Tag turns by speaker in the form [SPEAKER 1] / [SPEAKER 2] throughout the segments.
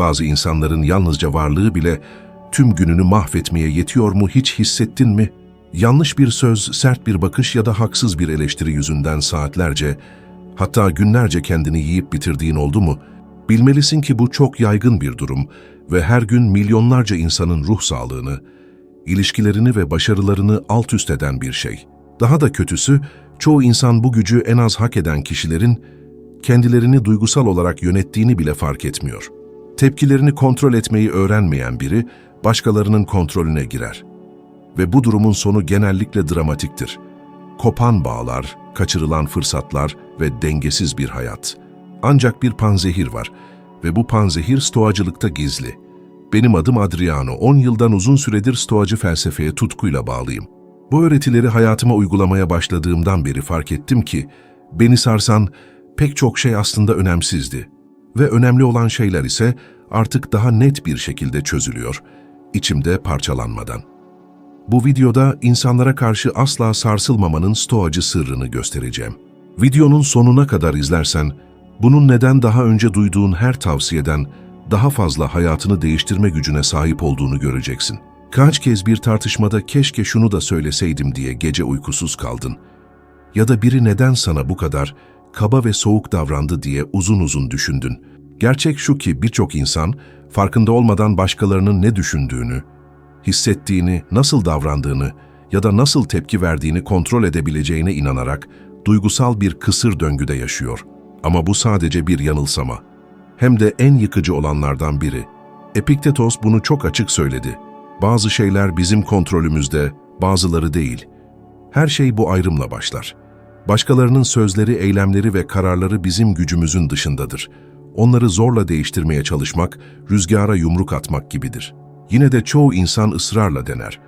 [SPEAKER 1] Bazı insanların yalnızca varlığı bile tüm gününü mahvetmeye yetiyor mu hiç hissettin mi? Yanlış bir söz, sert bir bakış ya da haksız bir eleştiri yüzünden saatlerce, hatta günlerce kendini yiyip bitirdiğin oldu mu? Bilmelisin ki bu çok yaygın bir durum ve her gün milyonlarca insanın ruh sağlığını, ilişkilerini ve başarılarını alt üst eden bir şey. Daha da kötüsü, çoğu insan bu gücü en az hak eden kişilerin kendilerini duygusal olarak yönettiğini bile fark etmiyor. Tepkilerini kontrol etmeyi öğrenmeyen biri, başkalarının kontrolüne girer. Ve bu durumun sonu genellikle dramatiktir. Kopan bağlar, kaçırılan fırsatlar ve dengesiz bir hayat. Ancak bir panzehir var ve bu panzehir stoacılıkta gizli. Benim adım Adriano, 10 yıldan uzun süredir stoacı felsefeye tutkuyla bağlıyım. Bu öğretileri hayatıma uygulamaya başladığımdan beri fark ettim ki, beni sarsan pek çok şey aslında önemsizdi. Ve önemli olan şeyler ise artık daha net bir şekilde çözülüyor, içimde parçalanmadan. Bu videoda insanlara karşı asla sarsılmamanın stoacı sırrını göstereceğim. Videonun sonuna kadar izlersen, bunun neden daha önce duyduğun her tavsiyeden daha fazla hayatını değiştirme gücüne sahip olduğunu göreceksin. Kaç kez bir tartışmada keşke şunu da söyleseydim diye gece uykusuz kaldın. Ya da biri neden sana bu kadar kaba ve soğuk davrandı diye uzun uzun düşündün. Gerçek şu ki birçok insan farkında olmadan başkalarının ne düşündüğünü, hissettiğini, nasıl davrandığını ya da nasıl tepki verdiğini kontrol edebileceğine inanarak duygusal bir kısır döngüde yaşıyor. Ama bu sadece bir yanılsama. Hem de en yıkıcı olanlardan biri. Epiktetos bunu çok açık söyledi. Bazı şeyler bizim kontrolümüzde, bazıları değil. Her şey bu ayrımla başlar. Başkalarının sözleri, eylemleri ve kararları bizim gücümüzün dışındadır. Onları zorla değiştirmeye çalışmak, rüzgara yumruk atmak gibidir. Yine de çoğu insan ısrarla dener.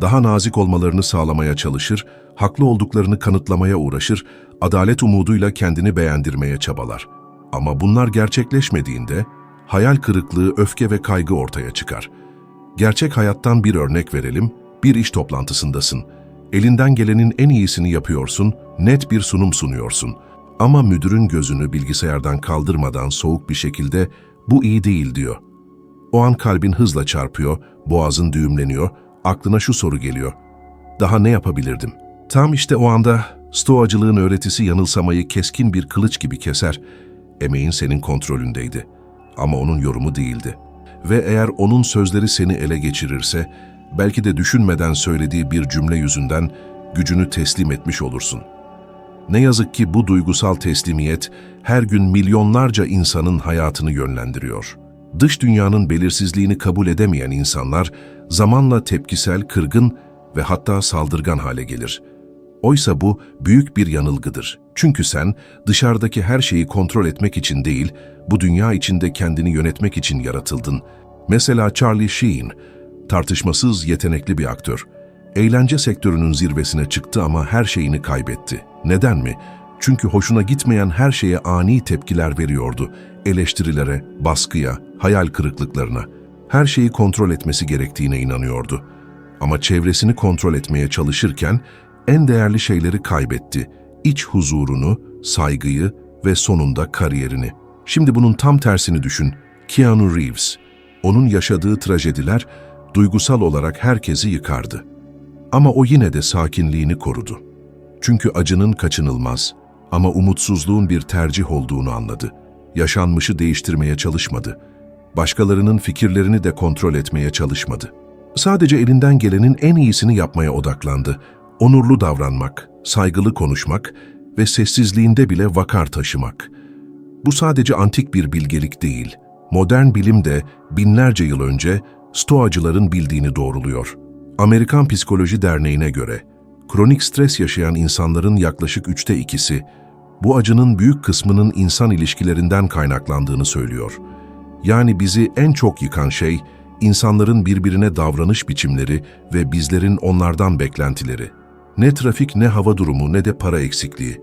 [SPEAKER 1] Daha nazik olmalarını sağlamaya çalışır, haklı olduklarını kanıtlamaya uğraşır, adalet umuduyla kendini beğendirmeye çabalar. Ama bunlar gerçekleşmediğinde hayal kırıklığı, öfke ve kaygı ortaya çıkar. Gerçek hayattan bir örnek verelim. Bir iş toplantısındasın. Elinden gelenin en iyisini yapıyorsun, net bir sunum sunuyorsun. Ama müdürün gözünü bilgisayardan kaldırmadan soğuk bir şekilde bu iyi değil diyor. O an kalbin hızla çarpıyor, boğazın düğümleniyor, aklına şu soru geliyor. Daha ne yapabilirdim? Tam işte o anda stoacılığın öğretisi yanılsamayı keskin bir kılıç gibi keser. Emeğin senin kontrolündeydi. Ama onun yorumu değildi. Ve eğer onun sözleri seni ele geçirirse, belki de düşünmeden söylediği bir cümle yüzünden gücünü teslim etmiş olursun. Ne yazık ki bu duygusal teslimiyet her gün milyonlarca insanın hayatını yönlendiriyor. Dış dünyanın belirsizliğini kabul edemeyen insanlar zamanla tepkisel, kırgın ve hatta saldırgan hale gelir. Oysa bu büyük bir yanılgıdır. Çünkü sen dışarıdaki her şeyi kontrol etmek için değil, bu dünya içinde kendini yönetmek için yaratıldın. Mesela Charlie Sheen, tartışmasız yetenekli bir aktör. Eğlence sektörünün zirvesine çıktı ama her şeyini kaybetti. Neden mi? Çünkü hoşuna gitmeyen her şeye ani tepkiler veriyordu. Eleştirilere, baskıya, hayal kırıklıklarına. Her şeyi kontrol etmesi gerektiğine inanıyordu. Ama çevresini kontrol etmeye çalışırken en değerli şeyleri kaybetti. İç huzurunu, saygıyı ve sonunda kariyerini. Şimdi bunun tam tersini düşün. Keanu Reeves. Onun yaşadığı trajediler duygusal olarak herkesi yıkardı. Ama o yine de sakinliğini korudu. Çünkü acının kaçınılmaz ama umutsuzluğun bir tercih olduğunu anladı. Yaşanmışı değiştirmeye çalışmadı. Başkalarının fikirlerini de kontrol etmeye çalışmadı. Sadece elinden gelenin en iyisini yapmaya odaklandı. Onurlu davranmak, saygılı konuşmak ve sessizliğinde bile vakar taşımak. Bu sadece antik bir bilgelik değil. Modern bilim de binlerce yıl önce Stoacıların bildiğini doğruluyor. Amerikan Psikoloji Derneği'ne göre, kronik stres yaşayan insanların yaklaşık üçte ikisi, bu acının büyük kısmının insan ilişkilerinden kaynaklandığını söylüyor. Yani bizi en çok yıkan şey, insanların birbirine davranış biçimleri ve bizlerin onlardan beklentileri. Ne trafik, ne hava durumu, ne de para eksikliği.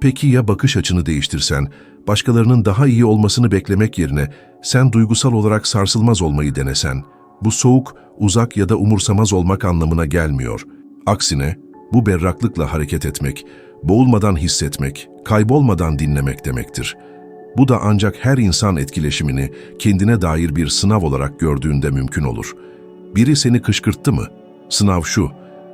[SPEAKER 1] Peki ya bakış açını değiştirsen, başkalarının daha iyi olmasını beklemek yerine sen duygusal olarak sarsılmaz olmayı denesen, bu soğuk, uzak ya da umursamaz olmak anlamına gelmiyor. Aksine bu berraklıkla hareket etmek, boğulmadan hissetmek, kaybolmadan dinlemek demektir. Bu da ancak her insan etkileşimini kendine dair bir sınav olarak gördüğünde mümkün olur. Biri seni kışkırttı mı? Sınav şu,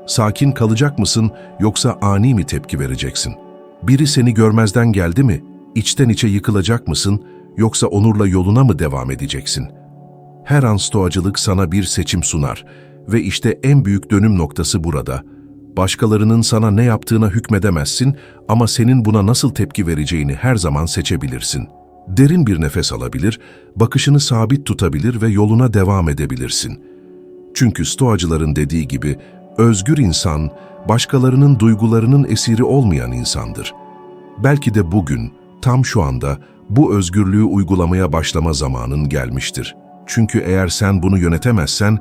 [SPEAKER 1] sakin kalacak mısın yoksa ani mi tepki vereceksin? Biri seni görmezden geldi mi? İçten içe yıkılacak mısın yoksa onurla yoluna mı devam edeceksin? Her an stoacılık sana bir seçim sunar ve işte en büyük dönüm noktası burada. Başkalarının sana ne yaptığına hükmedemezsin ama senin buna nasıl tepki vereceğini her zaman seçebilirsin. Derin bir nefes alabilir, bakışını sabit tutabilir ve yoluna devam edebilirsin. Çünkü stoacıların dediği gibi özgür insan, başkalarının duygularının esiri olmayan insandır. Belki de bugün, tam şu anda bu özgürlüğü uygulamaya başlama zamanın gelmiştir. Çünkü eğer sen bunu yönetemezsen,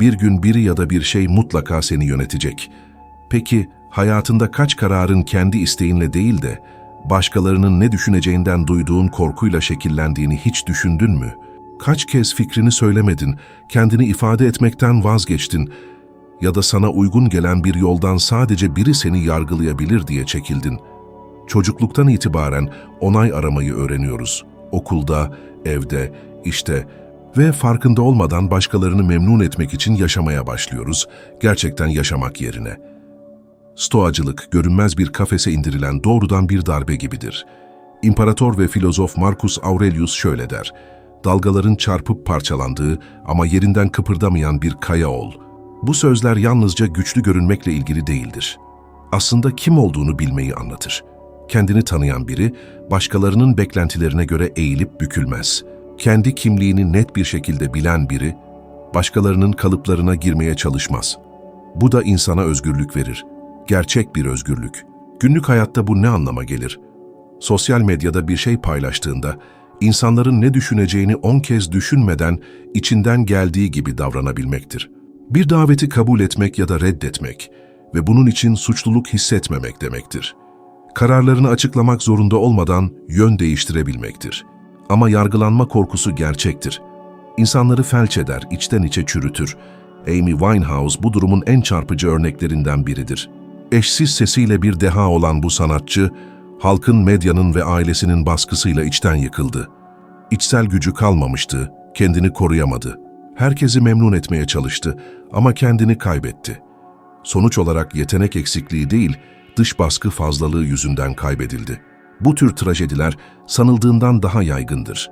[SPEAKER 1] bir gün biri ya da bir şey mutlaka seni yönetecek. Peki hayatında kaç kararın kendi isteğinle değil de başkalarının ne düşüneceğinden duyduğun korkuyla şekillendiğini hiç düşündün mü? Kaç kez fikrini söylemedin, kendini ifade etmekten vazgeçtin ya da sana uygun gelen bir yoldan sadece biri seni yargılayabilir diye çekildin. Çocukluktan itibaren onay aramayı öğreniyoruz. Okulda, evde, işte ve farkında olmadan başkalarını memnun etmek için yaşamaya başlıyoruz, gerçekten yaşamak yerine. Stoacılık, görünmez bir kafese indirilen doğrudan bir darbe gibidir. İmparator ve filozof Marcus Aurelius şöyle der, dalgaların çarpıp parçalandığı ama yerinden kıpırdamayan bir kaya ol. Bu sözler yalnızca güçlü görünmekle ilgili değildir. Aslında kim olduğunu bilmeyi anlatır. Kendini tanıyan biri, başkalarının beklentilerine göre eğilip bükülmez. Kendi kimliğini net bir şekilde bilen biri, başkalarının kalıplarına girmeye çalışmaz. Bu da insana özgürlük verir. Gerçek bir özgürlük. Günlük hayatta bu ne anlama gelir? Sosyal medyada bir şey paylaştığında, insanların ne düşüneceğini on kez düşünmeden içinden geldiği gibi davranabilmektir. Bir daveti kabul etmek ya da reddetmek ve bunun için suçluluk hissetmemek demektir. Kararlarını açıklamak zorunda olmadan yön değiştirebilmektir. Ama yargılanma korkusu gerçektir. İnsanları felç eder, içten içe çürütür. Amy Winehouse bu durumun en çarpıcı örneklerinden biridir. Eşsiz sesiyle bir deha olan bu sanatçı, halkın, medyanın ve ailesinin baskısıyla içten yıkıldı. İçsel gücü kalmamıştı, kendini koruyamadı. Herkesi memnun etmeye çalıştı ama kendini kaybetti. Sonuç olarak yetenek eksikliği değil, dış baskı fazlalığı yüzünden kaybedildi. Bu tür trajediler sanıldığından daha yaygındır.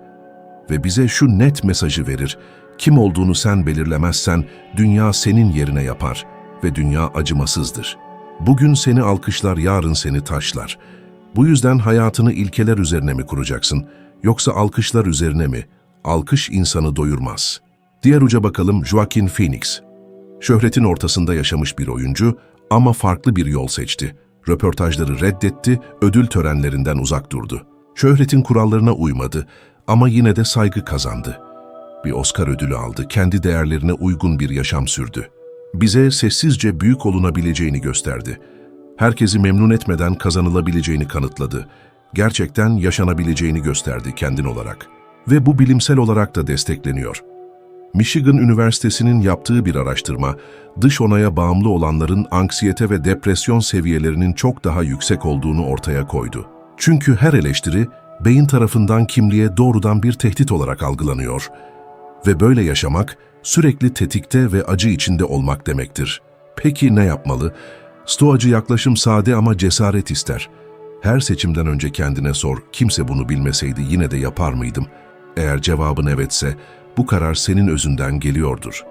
[SPEAKER 1] Ve bize şu net mesajı verir, kim olduğunu sen belirlemezsen dünya senin yerine yapar ve dünya acımasızdır. Bugün seni alkışlar, yarın seni taşlar. Bu yüzden hayatını ilkeler üzerine mi kuracaksın, yoksa alkışlar üzerine mi? Alkış insanı doyurmaz. Diğer uca bakalım Joaquin Phoenix. Şöhretin ortasında yaşamış bir oyuncu ama farklı bir yol seçti. Röportajları reddetti, ödül törenlerinden uzak durdu. Şöhretin kurallarına uymadı ama yine de saygı kazandı. Bir Oscar ödülü aldı, kendi değerlerine uygun bir yaşam sürdü. Bize sessizce büyük olunabileceğini gösterdi. Herkesi memnun etmeden kazanılabileceğini kanıtladı. Gerçekten yaşanabileceğini gösterdi kendin olarak. Ve bu bilimsel olarak da destekleniyor. Michigan Üniversitesi'nin yaptığı bir araştırma, dış onaya bağımlı olanların anksiyete ve depresyon seviyelerinin çok daha yüksek olduğunu ortaya koydu. Çünkü her eleştiri, beyin tarafından kimliğe doğrudan bir tehdit olarak algılanıyor. Ve böyle yaşamak, sürekli tetikte ve acı içinde olmak demektir. Peki ne yapmalı? Stoacı yaklaşım sade ama cesaret ister. Her seçimden önce kendine sor, kimse bunu bilmeseydi yine de yapar mıydım? Eğer cevabın evetse, bu karar senin özünden geliyordur.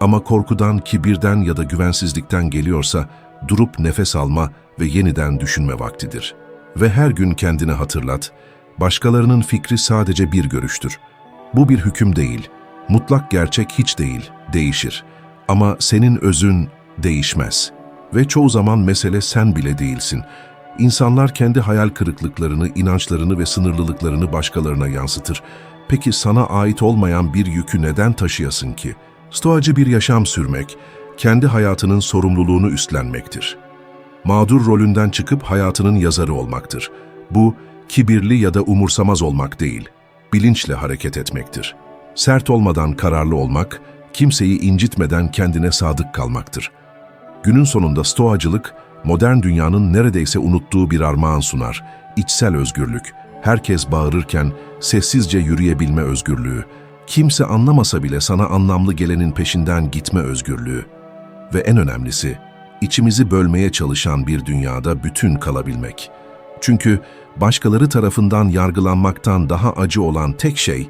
[SPEAKER 1] Ama korkudan, kibirden ya da güvensizlikten geliyorsa durup nefes alma ve yeniden düşünme vaktidir. Ve her gün kendine hatırlat, başkalarının fikri sadece bir görüştür. Bu bir hüküm değil, mutlak gerçek hiç değil, değişir. Ama senin özün değişmez. Ve çoğu zaman mesele sen bile değilsin. İnsanlar kendi hayal kırıklıklarını, inançlarını ve sınırlılıklarını başkalarına yansıtır Peki sana ait olmayan bir yükü neden taşıyasın ki? Stoacı bir yaşam sürmek, kendi hayatının sorumluluğunu üstlenmektir. Mağdur rolünden çıkıp hayatının yazarı olmaktır. Bu, kibirli ya da umursamaz olmak değil, bilinçle hareket etmektir. Sert olmadan kararlı olmak, kimseyi incitmeden kendine sadık kalmaktır. Günün sonunda stoacılık, modern dünyanın neredeyse unuttuğu bir armağan sunar, içsel özgürlük, herkes bağırırken sessizce yürüyebilme özgürlüğü, kimse anlamasa bile sana anlamlı gelenin peşinden gitme özgürlüğü ve en önemlisi, içimizi bölmeye çalışan bir dünyada bütün kalabilmek. Çünkü başkaları tarafından yargılanmaktan daha acı olan tek şey,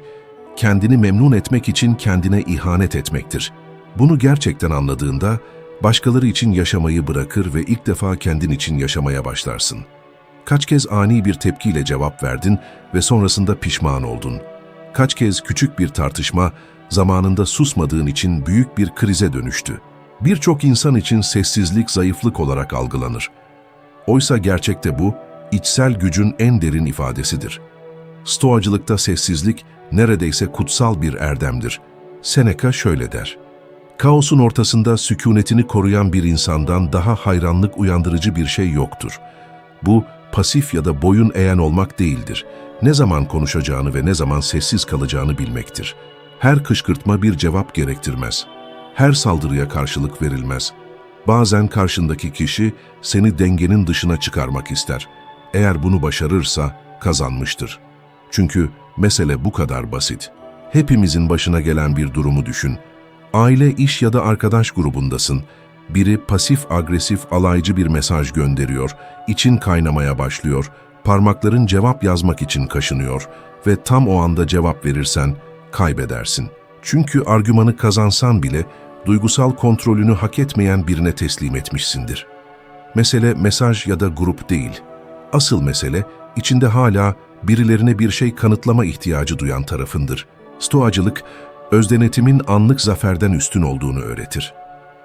[SPEAKER 1] kendini memnun etmek için kendine ihanet etmektir. Bunu gerçekten anladığında, başkaları için yaşamayı bırakır ve ilk defa kendin için yaşamaya başlarsın. Kaç kez ani bir tepkiyle cevap verdin ve sonrasında pişman oldun. Kaç kez küçük bir tartışma, zamanında susmadığın için büyük bir krize dönüştü. Birçok insan için sessizlik zayıflık olarak algılanır. Oysa gerçekte bu, içsel gücün en derin ifadesidir. Stoacılıkta sessizlik neredeyse kutsal bir erdemdir. Seneca şöyle der. Kaosun ortasında sükunetini koruyan bir insandan daha hayranlık uyandırıcı bir şey yoktur. Bu, pasif ya da boyun eğen olmak değildir. Ne zaman konuşacağını ve ne zaman sessiz kalacağını bilmektir. Her kışkırtma bir cevap gerektirmez. Her saldırıya karşılık verilmez. Bazen karşındaki kişi seni dengenin dışına çıkarmak ister. Eğer bunu başarırsa kazanmıştır. Çünkü mesele bu kadar basit. Hepimizin başına gelen bir durumu düşün. Aile, iş ya da arkadaş grubundasın. Biri pasif agresif alaycı bir mesaj gönderiyor, için kaynamaya başlıyor, parmakların cevap yazmak için kaşınıyor ve tam o anda cevap verirsen kaybedersin. Çünkü argümanı kazansan bile duygusal kontrolünü hak etmeyen birine teslim etmişsindir. Mesele mesaj ya da grup değil. Asıl mesele içinde hala birilerine bir şey kanıtlama ihtiyacı duyan tarafındır. Stoacılık, özdenetimin anlık zaferden üstün olduğunu öğretir.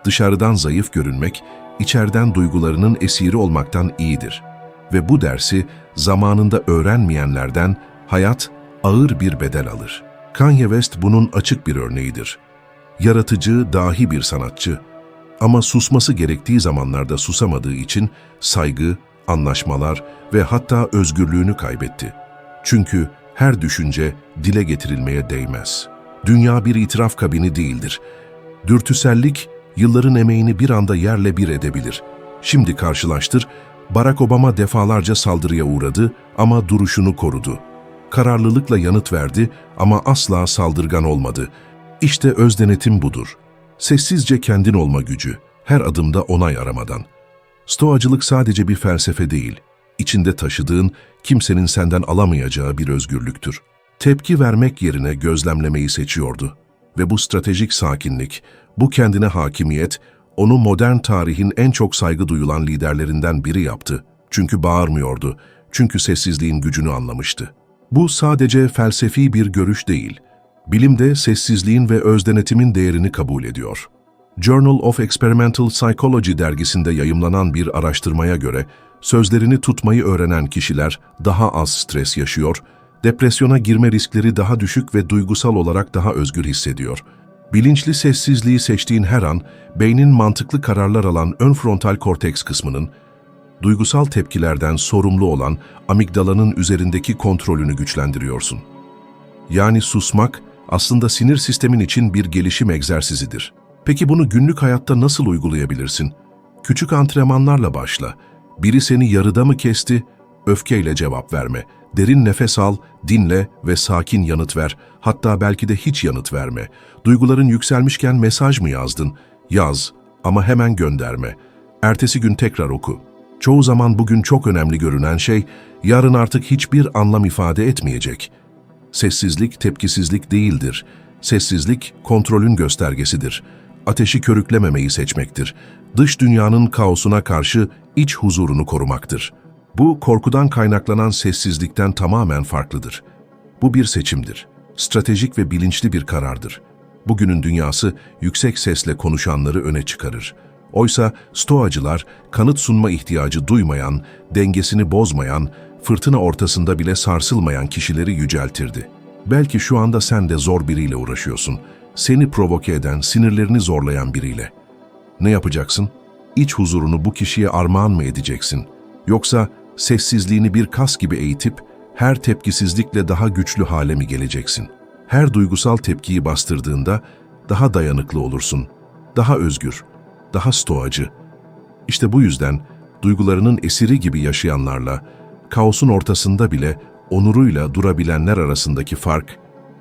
[SPEAKER 1] Dışarıdan zayıf görünmek, içeriden duygularının esiri olmaktan iyidir. Ve bu dersi zamanında öğrenmeyenlerden hayat ağır bir bedel alır. Kanye West bunun açık bir örneğidir. Yaratıcı, dahi bir sanatçı. Ama susması gerektiği zamanlarda susamadığı için saygı, anlaşmalar ve hatta özgürlüğünü kaybetti. Çünkü her düşünce dile getirilmeye değmez. Dünya bir itiraf kabini değildir. Dürtüsellik, yılların emeğini bir anda yerle bir edebilir. Şimdi karşılaştır, Barack Obama defalarca saldırıya uğradı ama duruşunu korudu. Kararlılıkla yanıt verdi ama asla saldırgan olmadı. İşte özdenetim budur. Sessizce kendin olma gücü, her adımda onay aramadan. Stoacılık sadece bir felsefe değil, içinde taşıdığın, kimsenin senden alamayacağı bir özgürlüktür. Tepki vermek yerine gözlemlemeyi seçiyordu. Ve bu stratejik sakinlik, bu kendine hakimiyet, onu modern tarihin en çok saygı duyulan liderlerinden biri yaptı. Çünkü bağırmıyordu, çünkü sessizliğin gücünü anlamıştı. Bu sadece felsefi bir görüş değil, bilimde sessizliğin ve özdenetimin değerini kabul ediyor. Journal of Experimental Psychology dergisinde yayımlanan bir araştırmaya göre, sözlerini tutmayı öğrenen kişiler daha az stres yaşıyor, depresyona girme riskleri daha düşük ve duygusal olarak daha özgür hissediyor. Bilinçli sessizliği seçtiğin her an, beynin mantıklı kararlar alan ön frontal korteks kısmının, duygusal tepkilerden sorumlu olan amigdalanın üzerindeki kontrolünü güçlendiriyorsun. Yani susmak aslında sinir sistemin için bir gelişim egzersizidir. Peki bunu günlük hayatta nasıl uygulayabilirsin? Küçük antrenmanlarla başla. Biri seni yarıda mı kesti? Öfkeyle cevap verme. Derin nefes al, dinle ve sakin yanıt ver. Hatta belki de hiç yanıt verme. Duyguların yükselmişken mesaj mı yazdın? Yaz ama hemen gönderme. Ertesi gün tekrar oku. Çoğu zaman bugün çok önemli görünen şey, yarın artık hiçbir anlam ifade etmeyecek. Sessizlik tepkisizlik değildir. Sessizlik kontrolün göstergesidir. Ateşi körüklememeyi seçmektir. Dış dünyanın kaosuna karşı iç huzurunu korumaktır. Bu korkudan kaynaklanan sessizlikten tamamen farklıdır. Bu bir seçimdir. Stratejik ve bilinçli bir karardır. Bugünün dünyası yüksek sesle konuşanları öne çıkarır. Oysa stoacılar kanıt sunma ihtiyacı duymayan, dengesini bozmayan, fırtına ortasında bile sarsılmayan kişileri yüceltirdi. Belki şu anda sen de zor biriyle uğraşıyorsun. Seni provoke eden, sinirlerini zorlayan biriyle. Ne yapacaksın? İç huzurunu bu kişiye armağan mı edeceksin? Yoksa sessizliğini bir kas gibi eğitip her tepkisizlikle daha güçlü hale mi geleceksin? Her duygusal tepkiyi bastırdığında daha dayanıklı olursun, daha özgür, daha stoacı. İşte bu yüzden duygularının esiri gibi yaşayanlarla, kaosun ortasında bile onuruyla durabilenler arasındaki fark,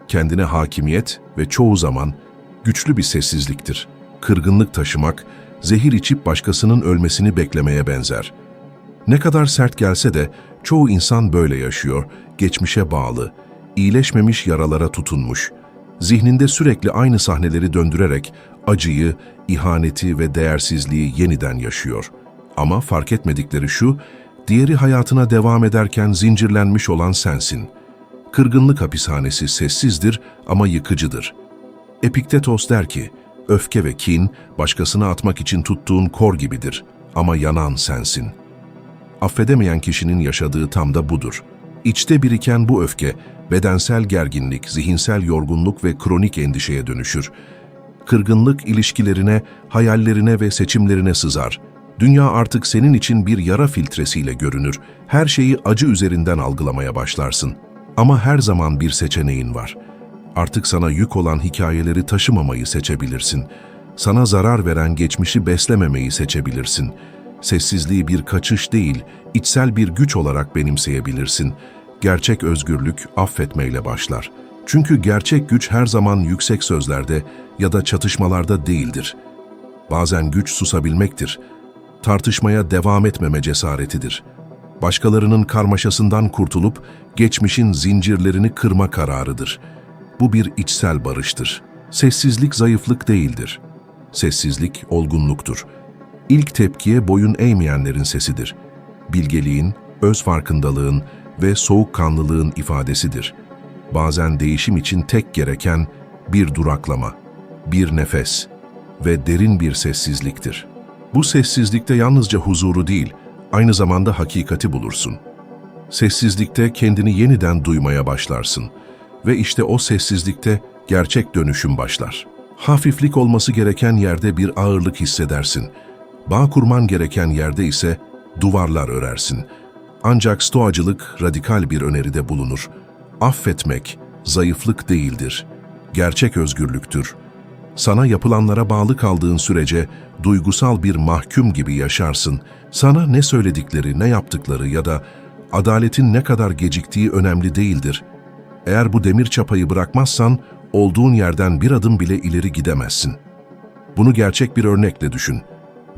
[SPEAKER 1] kendine hakimiyet ve çoğu zaman güçlü bir sessizliktir. Kırgınlık taşımak, zehir içip başkasının ölmesini beklemeye benzer. Ne kadar sert gelse de çoğu insan böyle yaşıyor, geçmişe bağlı, iyileşmemiş yaralara tutunmuş. Zihninde sürekli aynı sahneleri döndürerek acıyı, ihaneti ve değersizliği yeniden yaşıyor. Ama fark etmedikleri şu, diğeri hayatına devam ederken zincirlenmiş olan sensin. Kırgınlık hapishanesi sessizdir ama yıkıcıdır. Epiktetos der ki, öfke ve kin başkasına atmak için tuttuğun kor gibidir ama yanan sensin. Affedemeyen kişinin yaşadığı tam da budur. İçte biriken bu öfke, bedensel gerginlik, zihinsel yorgunluk ve kronik endişeye dönüşür. Kırgınlık ilişkilerine, hayallerine ve seçimlerine sızar. Dünya artık senin için bir yara filtresiyle görünür. Her şeyi acı üzerinden algılamaya başlarsın. Ama her zaman bir seçeneğin var. Artık sana yük olan hikayeleri taşımamayı seçebilirsin. Sana zarar veren geçmişi beslememeyi seçebilirsin. Sessizliği bir kaçış değil, içsel bir güç olarak benimseyebilirsin. Gerçek özgürlük affetmeyle başlar. Çünkü gerçek güç her zaman yüksek sözlerde ya da çatışmalarda değildir. Bazen güç susabilmektir. Tartışmaya devam etmeme cesaretidir. Başkalarının karmaşasından kurtulup geçmişin zincirlerini kırma kararıdır. Bu bir içsel barıştır. Sessizlik zayıflık değildir. Sessizlik olgunluktur. İlk tepkiye boyun eğmeyenlerin sesidir. Bilgeliğin, öz farkındalığın ve soğukkanlılığın ifadesidir. Bazen değişim için tek gereken bir duraklama, bir nefes ve derin bir sessizliktir. Bu sessizlikte yalnızca huzuru değil, aynı zamanda hakikati bulursun. Sessizlikte kendini yeniden duymaya başlarsın ve işte o sessizlikte gerçek dönüşüm başlar. Hafiflik olması gereken yerde bir ağırlık hissedersin. Bağ kurman gereken yerde ise duvarlar örersin. Ancak stoacılık radikal bir öneride bulunur. Affetmek zayıflık değildir. Gerçek özgürlüktür. Sana yapılanlara bağlı kaldığın sürece duygusal bir mahkum gibi yaşarsın. Sana ne söyledikleri, ne yaptıkları ya da adaletin ne kadar geciktiği önemli değildir. Eğer bu demir çapayı bırakmazsan olduğun yerden bir adım bile ileri gidemezsin. Bunu gerçek bir örnekle düşün.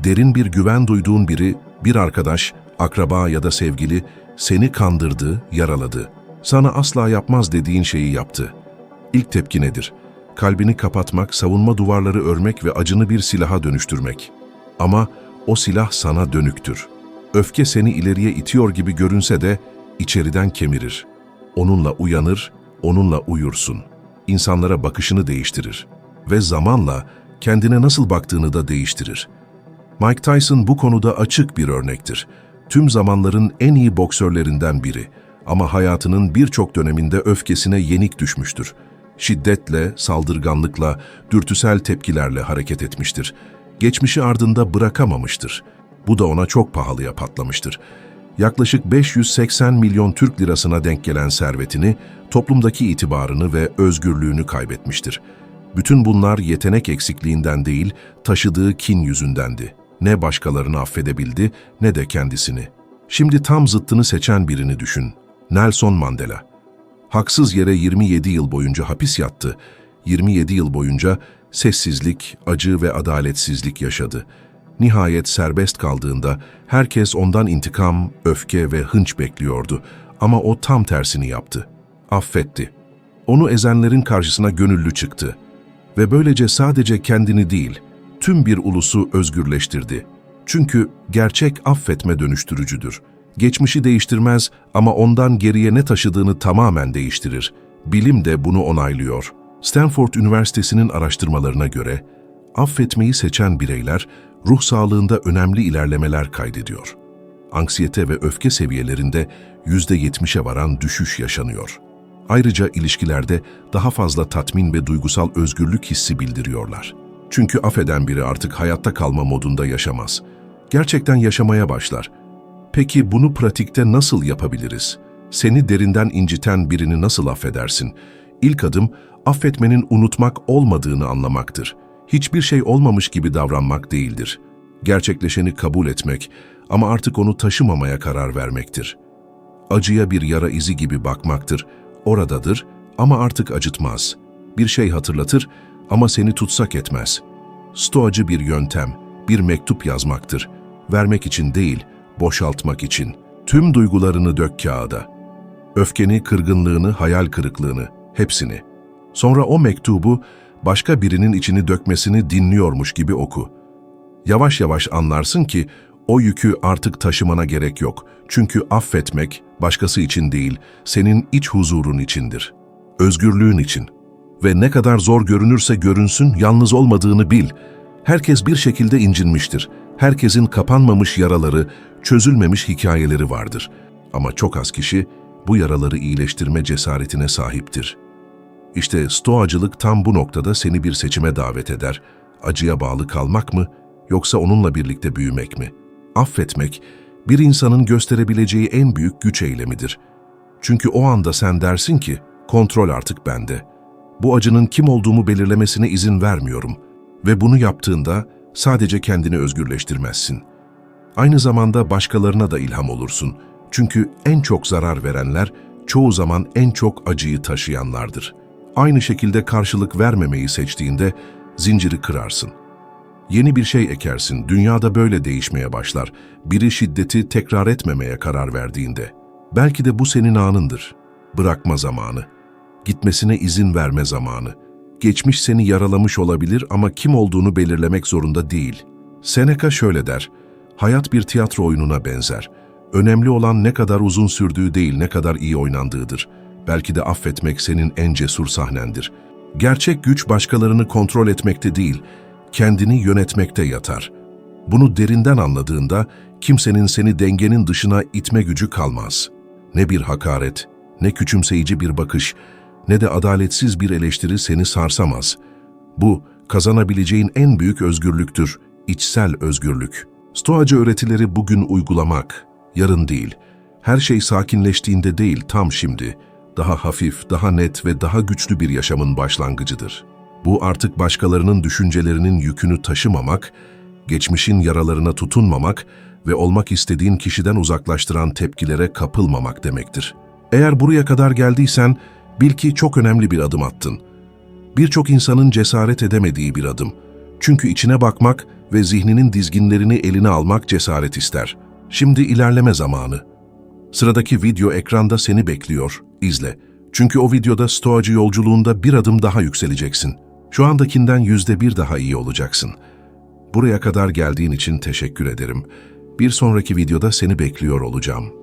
[SPEAKER 1] Derin bir güven duyduğun biri, bir arkadaş, akraba ya da sevgili seni kandırdı, yaraladı. Sana asla yapmaz dediğin şeyi yaptı. İlk tepki nedir? Kalbini kapatmak, savunma duvarları örmek ve acını bir silaha dönüştürmek. Ama o silah sana dönüktür. Öfke seni ileriye itiyor gibi görünse de içeriden kemirir. Onunla uyanır, onunla uyursun. İnsanlara bakışını değiştirir. Ve zamanla kendine nasıl baktığını da değiştirir. Mike Tyson bu konuda açık bir örnektir. Tüm zamanların en iyi boksörlerinden biri ama hayatının birçok döneminde öfkesine yenik düşmüştür. Şiddetle, saldırganlıkla, dürtüsel tepkilerle hareket etmiştir. Geçmişi ardında bırakamamıştır. Bu da ona çok pahalıya patlamıştır. Yaklaşık 580 milyon Türk lirasına denk gelen servetini, toplumdaki itibarını ve özgürlüğünü kaybetmiştir. Bütün bunlar yetenek eksikliğinden değil, taşıdığı kin yüzündendi. Ne başkalarını affedebildi ne de kendisini. Şimdi tam zıttını seçen birini düşün. Nelson Mandela. Haksız yere 27 yıl boyunca hapis yattı. 27 yıl boyunca sessizlik, acı ve adaletsizlik yaşadı. Nihayet serbest kaldığında herkes ondan intikam, öfke ve hınç bekliyordu. Ama o tam tersini yaptı. Affetti. Onu ezenlerin karşısına gönüllü çıktı. Ve böylece sadece kendini değil, tüm bir ulusu özgürleştirdi. Çünkü gerçek affetme dönüştürücüdür. Geçmişi değiştirmez ama ondan geriye ne taşıdığını tamamen değiştirir. Bilim de bunu onaylıyor. Stanford Üniversitesi'nin araştırmalarına göre, affetmeyi seçen bireyler ruh sağlığında önemli ilerlemeler kaydediyor. Anksiyete ve öfke seviyelerinde %70'e varan düşüş yaşanıyor. Ayrıca ilişkilerde daha fazla tatmin ve duygusal özgürlük hissi bildiriyorlar. Çünkü affeden biri artık hayatta kalma modunda yaşamaz. Gerçekten yaşamaya başlar. Peki bunu pratikte nasıl yapabiliriz? Seni derinden inciten birini nasıl affedersin? İlk adım, affetmenin unutmak olmadığını anlamaktır. Hiçbir şey olmamış gibi davranmak değildir. Gerçekleşeni kabul etmek ama artık onu taşımamaya karar vermektir. Acıya bir yara izi gibi bakmaktır. Oradadır ama artık acıtmaz. Bir şey hatırlatır ama seni tutsak etmez. Stoacı bir yöntem, bir mektup yazmaktır. Vermek için değil, boşaltmak için. Tüm duygularını dök kağıda. Öfkeni, kırgınlığını, hayal kırıklığını, hepsini. Sonra o mektubu başka birinin içini dökmesini dinliyormuş gibi oku. Yavaş yavaş anlarsın ki o yükü artık taşımana gerek yok. Çünkü affetmek başkası için değil, senin iç huzurun içindir. Özgürlüğün için. Ve ne kadar zor görünürse görünsün yalnız olmadığını bil. Herkes bir şekilde incinmiştir. Herkesin kapanmamış yaraları, çözülmemiş hikayeleri vardır. Ama çok az kişi bu yaraları iyileştirme cesaretine sahiptir. İşte stoacılık tam bu noktada seni bir seçime davet eder. Acıya bağlı kalmak mı yoksa onunla birlikte büyümek mi? Affetmek, bir insanın gösterebileceği en büyük güç eylemidir. Çünkü o anda sen dersin ki, kontrol artık bende. Bu acının kim olduğumu belirlemesine izin vermiyorum. Ve bunu yaptığında sadece kendini özgürleştirmezsin. Aynı zamanda başkalarına da ilham olursun. Çünkü en çok zarar verenler çoğu zaman en çok acıyı taşıyanlardır. Aynı şekilde karşılık vermemeyi seçtiğinde zinciri kırarsın. Yeni bir şey ekersin, dünyada böyle değişmeye başlar. Biri şiddeti tekrar etmemeye karar verdiğinde. Belki de bu senin anındır. Bırakma zamanı. Gitmesine izin verme zamanı. Geçmiş seni yaralamış olabilir ama kim olduğunu belirlemek zorunda değil. Seneca şöyle der, hayat bir tiyatro oyununa benzer. Önemli olan ne kadar uzun sürdüğü değil, ne kadar iyi oynandığıdır. Belki de affetmek senin en cesur sahnendir. Gerçek güç başkalarını kontrol etmekte değil, kendini yönetmekte yatar. Bunu derinden anladığında kimsenin seni dengenin dışına itme gücü kalmaz. Ne bir hakaret, ne küçümseyici bir bakış, ne de adaletsiz bir eleştiri seni sarsamaz. Bu, kazanabileceğin en büyük özgürlüktür, içsel özgürlük. Stoacı öğretileri bugün uygulamak, yarın değil. Her şey sakinleştiğinde değil, tam şimdi. Daha hafif, daha net ve daha güçlü bir yaşamın başlangıcıdır. Bu artık başkalarının düşüncelerinin yükünü taşımamak, geçmişin yaralarına tutunmamak ve olmak istediğin kişiden uzaklaştıran tepkilere kapılmamak demektir. Eğer buraya kadar geldiysen, bil ki çok önemli bir adım attın. Birçok insanın cesaret edemediği bir adım. Çünkü içine bakmak ve zihninin dizginlerini eline almak cesaret ister. Şimdi ilerleme zamanı. Sıradaki video ekranda seni bekliyor. İzle. Çünkü o videoda stoacı yolculuğunda bir adım daha yükseleceksin. Şu andakinden yüzde bir daha iyi olacaksın. Buraya kadar geldiğin için teşekkür ederim. Bir sonraki videoda seni bekliyor olacağım.